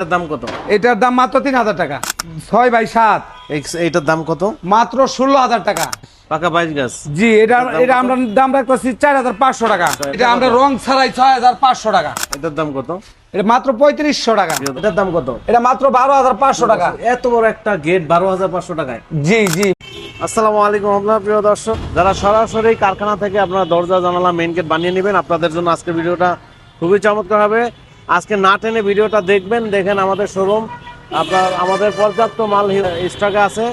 এটার দাম কত? এটার দাম মাত্র তিন হাজার টাকা। ছয় বাই সাত। এইটার দাম কত? মাত্র ষোলো হাজার টাকা। পাকা বাইশ গাছ। জি এটা এটা আমরা দাম রাখতেছি চার হাজার পাঁচশো টাকা। এটা এটা আমরা রং ছাড়াই ছয় হাজার পাঁচশো টাকা। এটার দাম কত? এটা মাত্র পঁয়ত্রিশশো টাকা। এটার দাম কত? এটা মাত্র বারো হাজার পাঁচশো টাকা। এত বড় একটা গেট বারো হাজার পাঁচশো টাকায়। জি জি। আসসালামু আলাইকুম আপনার প্রিয় দর্শক। যারা সরাসরি কারখানা থেকে আপনারা দরজা জানালা মেইন গেট বানিয়ে নেবেন আপনাদের জন্য আজকে ভিডিওটা খুবই চমৎকার হবে। আজকে না টেনে ভিডিওটা দেখবেন দেখেন আমাদের শোরুম আপনার আমাদের পর্যাপ্ত মাল স্টকে আছে।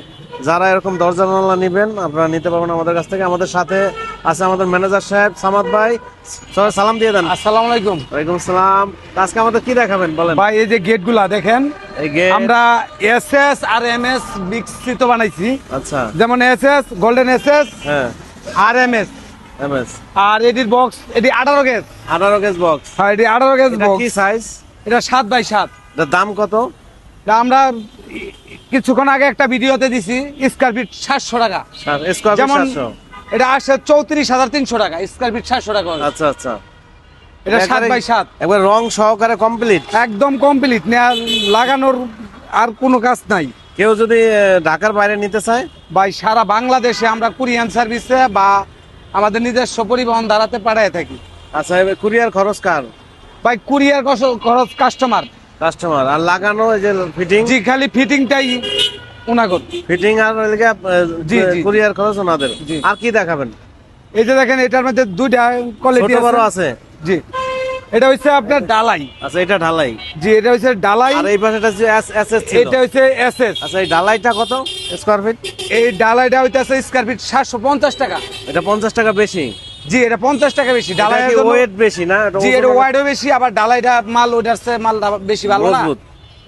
যারা এরকম দরজা জানালা নেবেন আপনারা নিতে পারবেন আমাদের কাছ থেকে। আমাদের সাথে আছে আমাদের ম্যানেজার সাহেব সামাদ ভাই। সবাই সালাম দিয়ে দেন। আসসালামু আলাইকুম। ওয়ালাইকুম সালাম। আজকে আমাদের কি দেখাবেন বলেন? ভাই এই যে গেটগুলা দেখেন আমরা এস এস আর এম এস বিকশিত বানাইছি। আচ্ছা। যেমন S S golden S S হ্যাঁ। আর এম এস এমএস আর এটির বক্স এটি আঠারো গেজ আঠারো গেজ বক্স হ্যাঁ এটি আঠারো গেজ বক্স কি সাইজ এটা সাত বাই সাত। এটার দাম কত? আমরা কিছুক্ষণ আগে একটা ভিডিওতে দিছি স্কোয়ার ফিট সাতশো টাকা। যেমন এটা আসে চৌত্রিশ হাজার তিনশো টাকা স্কোয়ার ফিট সাতশো টাকা আচ্ছা আচ্ছা। এটা সাত বাই সাত। একবার রং সহকারে কমপ্লিট একদম কমপ্লিট লাগানোর আর কোনো কাজ নাই। কেউ যদি ঢাকার বাইরে নিতে চায়? ভাই সারা বাংলাদেশে আমরা কুরিয়ান সার্ভিসে বা আমাদের নিজস্ব পরিবহন দাঁড়াতে পাঠায় থাকি। আচ্ছা এবার কুরিয়ার খরচ কার? ভাই কুরিয়ার খরচ কাস্টমার কাস্টমার আর লাগানো এই যে ফিটিং জি খালি ফিটিংটাই উনাগর ফিটিং আর লাগা জি, জি। কুরিয়ার খরচ ওনাদের। আর কি দেখাবেন? এই যে দেখেন এটার মধ্যে দুইটা কোয়ালিটি বড় আছে? জি। এটা হচ্ছে আপনার ডালাই। আচ্ছা এটা ঢালাই। জি এটা হচ্ছে ডালাই। আর এই পাশেটা যে এস এস ছিল। এটা হচ্ছে এস এস আচ্ছা এই ঢালাইটা কত স্কোয়ার ফিট এই ডালাইটা হইতেছে স্কোয়ার ফিট সাতশো পঞ্চাশ টাকা। এটা পঞ্চাশ টাকা বেশি। জি এটা পঞ্চাশ টাকা বেশি। ডালাই ওয়েট বেশি না? জি এটা বেশি আবার ডালাইটা মাল ওটার চেয়ে মালটা বেশি ভালো না। মজবুত।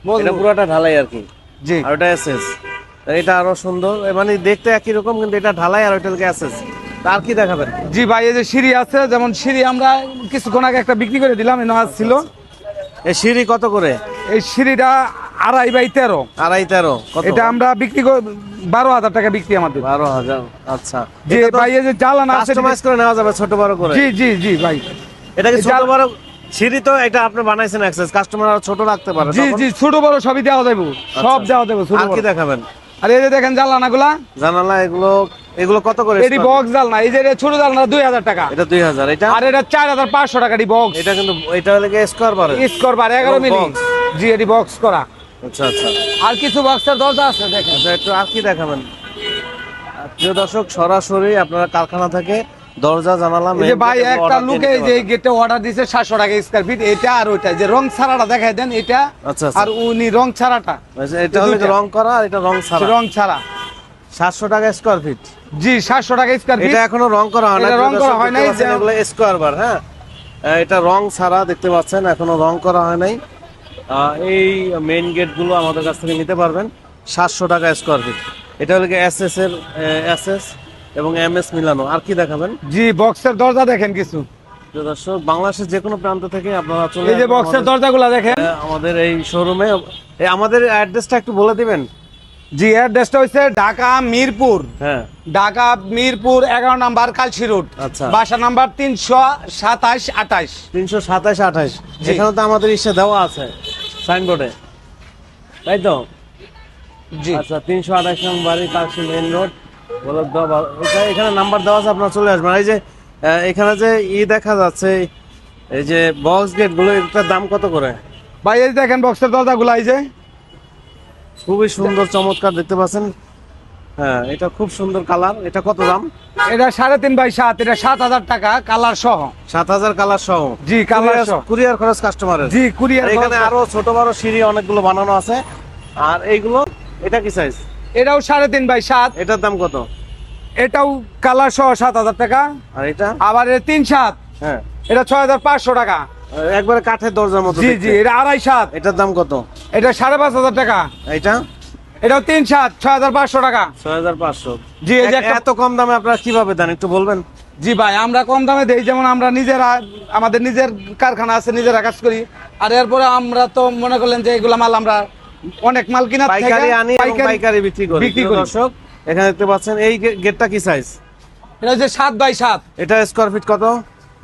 মজবুত। এটা পুরোটা ঢালাই আর কি। জি। আর ওটা এসএস। এটা আরও সুন্দর। মানে দেখতে একই রকম কিন্তু এটা ঢালাই আর ওইটা এসএস। আর কি দেখাবেন? জি ভাই এই যে সিঁড়ি আছে যেমন সিঁড়ি আমরা কিছুক্ষণ আগে একটা বিক্রি করে দিলাম এনে আজ ছিল। এই সিঁড়ি কত করে? এই সিঁড়িটা আড়াই বাই তেরো। আড়াই তেরো এটা আমরা বিক্রি বারো হাজার টাকা বিক্রি আমাদের। বারো হাজার আচ্ছা। জি ভাই এই যে জ্বালানা কাস্টমাইজ করে নেওয়া যাবে ছোট বড় করে। জি জি জি ভাই। এটা কি ছোট বড় সিঁড়ি তো এটা আপনি বানাইছেন এক্সেস কাস্টমার আর ছোট রাখতে পারে জি জি ছোট বড় সবই দেওয়া যাবে সব আচ্ছা। দেওয়া যাবে ছোট আর কি দেখাবেন? আর এই যে দেখেন জ্বালানা গুলা জানালা এগুলো এগুলো কত করে এটি square? বক্স জালনা এই যে ছোট জালনা দুই হাজার টাকা। এটা দুই হাজার এটা? আর এটা চার হাজার পাঁচশো টাকা এটি বক্স এটা কিন্তু এটা হলে স্কোয়ার বারে বার এগারো এবং মিলি। জি এটি বক্স করা। আচ্ছা আচ্ছা। আর কিছু বক্সের দরজা আছে দেখেন। আচ্ছা একটু আর কি দেখাবেন? প্রিয় দর্শক সরাসরি আপনারা কারখানা থেকে দরজা জানালা এই যে ভাই একটা লুকে যে গেটে অর্ডার দিছে সাতশো টাকা স্কোয়ার ফিট এটা আর ওইটা যে রং ছাড়াটা দেখাই দেন এটা আচ্ছা, আচ্ছা। আর উনি রং ছাড়াটা। এটা হলে। রং করা আর এটা রং ছাড়া। রং ছাড়া। সাতশো টাকা স্কোয়ার ফিট জি সাতশো টাকা স্কোয়ার ফিট এটা এখনও রং করা হয় না রং করা হয় নাই, যে- এগুলো স্কোয়ার বার হ্যাঁ? এটা রং ছাড়া দেখতে পাচ্ছেন এখনও রং করা হয় নাই। এই মেইন গেটগুলো আমাদের কাছ থেকে নিতে পারবেন সাতশো টাকা স্কোয়ার ফিট এটা হলো এস এস এর এস এস এবং এম এস মিলানো। আর কি দেখাবেন? জি বক্সের দরজা দেখেন কিছু। দর্শক বাংলাদেশের যে কোনো প্রান্ত থেকে আপনারা চলে এই যে বক্সের দরজাগুলা দেখেন। আমাদের এই শোরুমে আমাদের অ্যাড্রেসটা একটু বলে দিবেন? জি অ্যাড্রেসটা হচ্ছে ঢাকা মিরপুর। হ্যাঁ। ঢাকা মিরপুর এগারো নাম্বার কালসি রোড। আচ্ছা। বাসা নাম্বার তিনশো সাতাশ আঠাশ। তিনশো সাতাশ আঠাশ। জি। এখানে তো আমাদের ইসে দেওয়া আছে সাইনবোর্ডে। তাই তো? জি। আচ্ছা তিনশো আঠাশ নং বাড়ি মেন রোড বলদ এখানে নাম্বার দেওয়া আছে আপনারা চলে আসবেন। এই যে এখানে যে ই দেখা যাচ্ছে এই যে বক্স গেটগুলো এটার দাম কত করে? ভাই এই দেখেন বক্সের দরজাগুলা এই যে। খুবই সুন্দর চমৎকার দেখতে পাচ্ছেন? হ্যাঁ এটা খুব সুন্দর কালার। এটা কত দাম? এটা সাড়ে তিন বাই সাত এটা সাত হাজার টাকা কালার সহ। সাত হাজার কালার সহ। জি কালার সহ। কুরিয়ার খরচ কাস্টমারের জি কুরিয়ার এখানে আরও ছোট বড় সিঁড়ি অনেকগুলো বানানো আছে। আর এইগুলো এটা কি সাইজ এটাও সাড়ে তিন বাই সাত। এটার দাম কত? এটাও কালার সহ সাত হাজার টাকা। আর এটা? আবার তিন সাত। হ্যাঁ। এটা ছয় হাজার পাঁচশো টাকা। একবারে কাঠের দরজার মতো জি জি এটা আড়াই সাত। এটার দাম কত? এটা সাড়ে পাঁচ হাজার টাকা। এটা এটাও তিন সাত ছয় হাজার পাঁচশো টাকা। ছয় হাজার পাঁচশো। জি এই যে এত কম দামে আপনারা কীভাবে দেন একটু বলবেন? জি ভাই আমরা কম দামে দেই যেমন আমরা নিজেরা আমাদের নিজের কারখানা আছে নিজেরা কাজ করি। আর এরপরে আমরা তো মনে করলেন যে এগুলা মাল আমরা অনেক মাল কিনা পাইকারি আনি পাইকারি বিক্রি করি। বিক্রি করি। দর্শক এখানে দেখতে পাচ্ছেন এই গেটটা কি সাইজ এটা হচ্ছে সাত বাই সাত। এটা স্কোয়ার ফিট কত?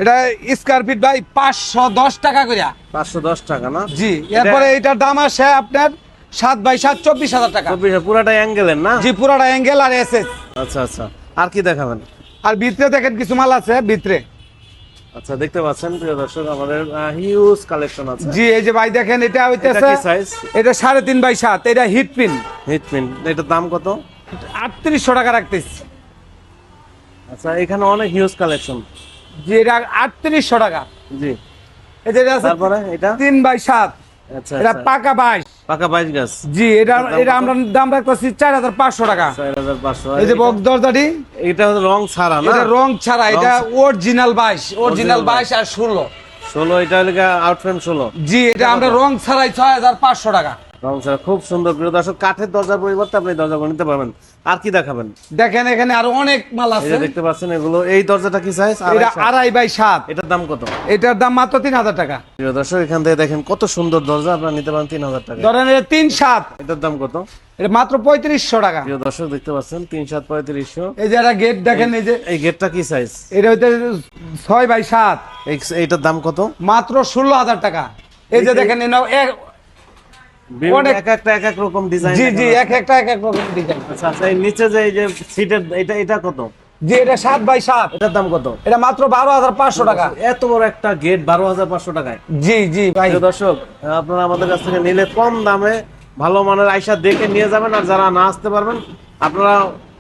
এটা স্কোয়ার ফিট ভাই পাঁচশো দশ টাকা করে পাঁচশো দশ টাকা না? জি এরপরে এটার দাম আসে আপনার সাত বাই সাত চব্বিশ হাজার টাকা। চব্বিশ পুরাটা অ্যাঙ্গেলের না? জি পুরোটা অ্যাঙ্গেল আর এস আচ্ছা আচ্ছা। আর কি দেখাবেন? আর ভিতরে দেখেন কিছু মাল আছে ভিতরে। আচ্ছা দেখতে পাচ্ছেন প্রিয় দর্শক আমাদের হিউজ কালেকশন আছে। জি এই যে ভাই দেখেন এটা এটা হইতেছে এটা সাড়ে তিন বাই সাত এটা হিট পিন হিট পিন এটার দাম কত? আটত্রিশশো টাকা রাখতেছি। আচ্ছা এখানে অনেক হিউজ কালেকশন জি এটা আটত্রিশশো টাকা। জি। এই যে আছে তারপরে এটা? তিন বাই সাত। আচ্ছা এটা আচ্ছা। পাকা বাইশ। পাকা বাইশ গাছ। জি এটা দাম এটা কত? আমরা দাম রাখতেছি চার হাজার পাঁচশো টাকা। চার হাজার পাঁচশো। এই যে বক্স দরজাটি এটা রং ছাড়া না? এটা রং ছাড়া এটা অরিজিনাল বাইশ অরিজিনাল বাইশ। আর ষোলো। ষোলো এটা হলে আউটফ্রেম ষোলো। জি এটা আমরা রং ছাড়াই ছয় হাজার পাঁচশো টাকা। রং ছাড়া খুব সুন্দর প্রিয় দর্শক কাঠের দরজার পরিবর্তে আপনি দরজা করে নিতে পারবেন। আর কি দেখাবেন? দেখেন এখানে আরও অনেক মাল আছে। দেখতে পাচ্ছেন এগুলো। এই দরজাটা কি সাইজ এটা আড়াই বাই সাত। এটার দাম কত? এটার দাম মাত্র তিন হাজার টাকা। প্রিয় দর্শক এখান থেকে দেখেন কত সুন্দর দরজা আপনারা নিতে পারেন তিন হাজার টাকা। ধরেন এটা তিন সাত। এটার দাম কত? এটা মাত্র পঁয়ত্রিশশো টাকা। প্রিয় দর্শক দেখতে পাচ্ছেন তিন সাত পঁয়ত্রিশশো। এই যে একটা গেট দেখেন এই যে এই গেটটা কি সাইজ এটা হইতে ছয় বাই সাত। এইটার দাম কত? মাত্র ষোলো হাজার টাকা। এই যে দেখেন। এক- বিভিন্ন অনেক- এক একটা এক এক রকম ডিজাইন জি জি এক একটা এক এক রকম ডিজাইন আচ্ছা আচ্ছা এই নিচে যে এই যে সিটের এটা এটা কত? জি এটা সাত বাই সাত। এটার দাম কত? এটা মাত্র বারো হাজার পাঁচশো টাকা। এত বড় একটা গেট বারো হাজার পাঁচশো টাকায়। জি জি ভাই। দর্শক আপনারা আমাদের কাছ থেকে নিলে কম দামে ভালো মানের আইসা দেখে নিয়ে যাবেন আর যারা না আসতে পারবেন আপনারা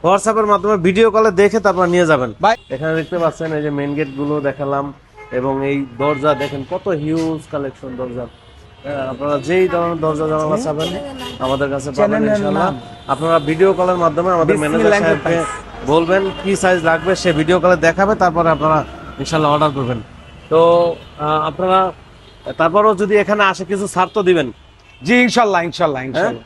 হোয়াটসঅ্যাপের মাধ্যমে ভিডিও কলে দেখে তারপর নিয়ে যাবেন। ভাই। এখানে দেখতে পাচ্ছেন এই যে মেইন গেটগুলো দেখালাম এবং এই দরজা দেখেন কত হিউজ কালেকশন দরজা। আপনারা যেই ধরনের দরজা জানালা চাবেন আমাদের কাছে পাবেন ইনশাআল্লাহ। আপনারা ভিডিও কলের মাধ্যমে আমাদের ম্যানেজার সাহেবকে বলবেন কি সাইজ লাগবে সে ভিডিও কলে দেখাবে তারপরে আপনারা ইনশাআল্লাহ অর্ডার করবেন। তো আপনারা তারপরও যদি এখানে আসে কিছু ছাড় তো দিবেন। জি ইনশাল্লাহ ইনশাল্লাহ ইনশাল্লাহ